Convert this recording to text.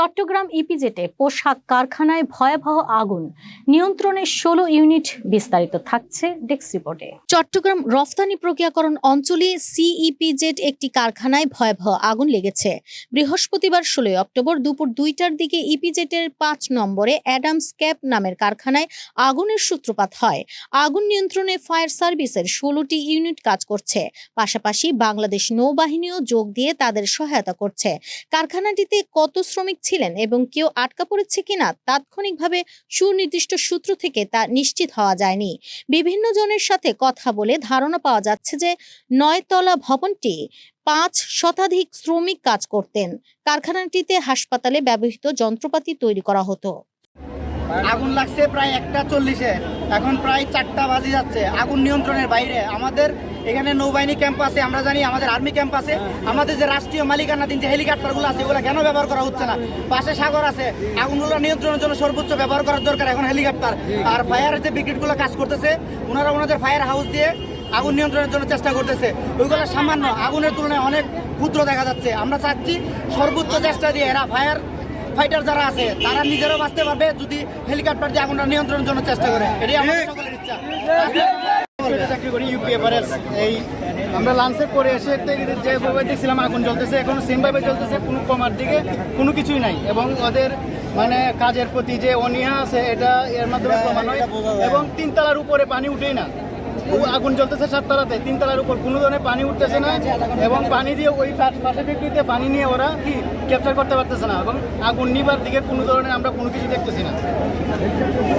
চট্টগ্রাম ইপিজেটে পোশাক কারখানায় ভয়াবহ আগুন। নিয়ন্ত্রণে ষোলো ইউনিট বিস্তারিত থাকছে ডেস্ক রিপোর্টে। চট্টগ্রাম রফতানি প্রক্রিয়াকরণ অঞ্চলে সিইপিজেড একটি কারখানায় ভয়াবহ আগুন লেগেছে। বৃহস্পতিবার ষোলোই অক্টোবর দুপুর দুইটার দিকে ইপিজেটের পাঁচ নম্বরে অ্যাডামস ক্যাপ নামের কারখানায় আগুনের সূত্রপাত হয়। আগুন নিয়ন্ত্রণে ফায়ার সার্ভিসের ষোলোটি ইউনিট কাজ করছে। পাশাপাশি বাংলাদেশ নৌবাহিনীও যোগ দিয়ে তাদের সহায়তা করছে। কারখানাটিতে কত শ্রমিক ছিলেন এবং কেউ আটকা পড়েছে কিনা তাৎক্ষণিকভাবে সুনির্দিষ্ট সূত্র থেকে তা নিশ্চিত হওয়া যায়নি। বিভিন্ন জনের সাথে কথা বলে ধারণা পাওয়া যাচ্ছে যে নয়তলা ভবনটি পাঁচ শতাধিক শ্রমিক কাজ করতেন। কারখানাটিতে হাসপাতালে ব্যবহৃত যন্ত্রপাতি তৈরি করা হতো। আগুন লাগছে প্রায় একটা চল্লিশে। এখন প্রায় চারটা বাজে যাচ্ছে। আগুন নিয়ন্ত্রণের বাইরে। আমাদের এখানে নৌবাহিনী ক্যাম্প আছে, আমরা জানি আমাদের আর্মি ক্যাম্প আছে। আমাদের যে রাষ্ট্রীয় মালিকানাধীন যে হেলিকপ্টারগুলো আছে এগুলো কেন ব্যবহার করা হচ্ছে না? পাশে সাগর আছে। আগুনগুলো নিয়ন্ত্রণের জন্য সর্বোচ্চ ব্যবহার করার দরকার এখন হেলিকপ্টার আর ফায়ারের যে ব্রিগেডগুলো কাজ করতেছে, ওনারা ওনাদের ফায়ার হাউস দিয়ে আগুন নিয়ন্ত্রণের জন্য চেষ্টা করতেছে। ওইগুলো সামান্য আগুনের তুলনায় অনেক ক্ষুদ্র দেখা যাচ্ছে। আমরা চাচ্ছি সর্বোচ্চ চেষ্টা দিয়ে এরা ফায়ার ফাইটার যারা আছে তারা নিজেরও বাঁচতে পারবে যদি হেলিকপ্টার দিয়ে আগুনটা নিয়ন্ত্রণের জন্য চেষ্টা করে। এটাই আমাদের সকলের ইচ্ছা। চাকরি করি ইউপি এভারেস্ট এই আমরা লাঞ্চের পরে এসে যেভাবে দেখছিলাম আগুন জ্বলতেছে এখন সেমভাবে জ্বলতেছে কোনো কমার দিকে কোনো কিছুই নাই। এবং ওদের মানে কাজের প্রতি যে অনীহা আছে এটা এর মাধ্যমে প্রমাণ হয়। এবং তিনতলার উপরে পানি উঠেই না। আগুন জ্বলতেছে সাততলাতে। তিনতলার উপর। কোনো ধরনের পানি উঠতেছে না এবং পানি দিয়ে ওই পাশে ফ্যাক্টরিতে পানি নিয়ে ওরা কি ক্যাপচার করতে পারতেছে না এবং আগুন নিবার দিকে কোনো ধরনের আমরা কোনো কিছু দেখতেছি না।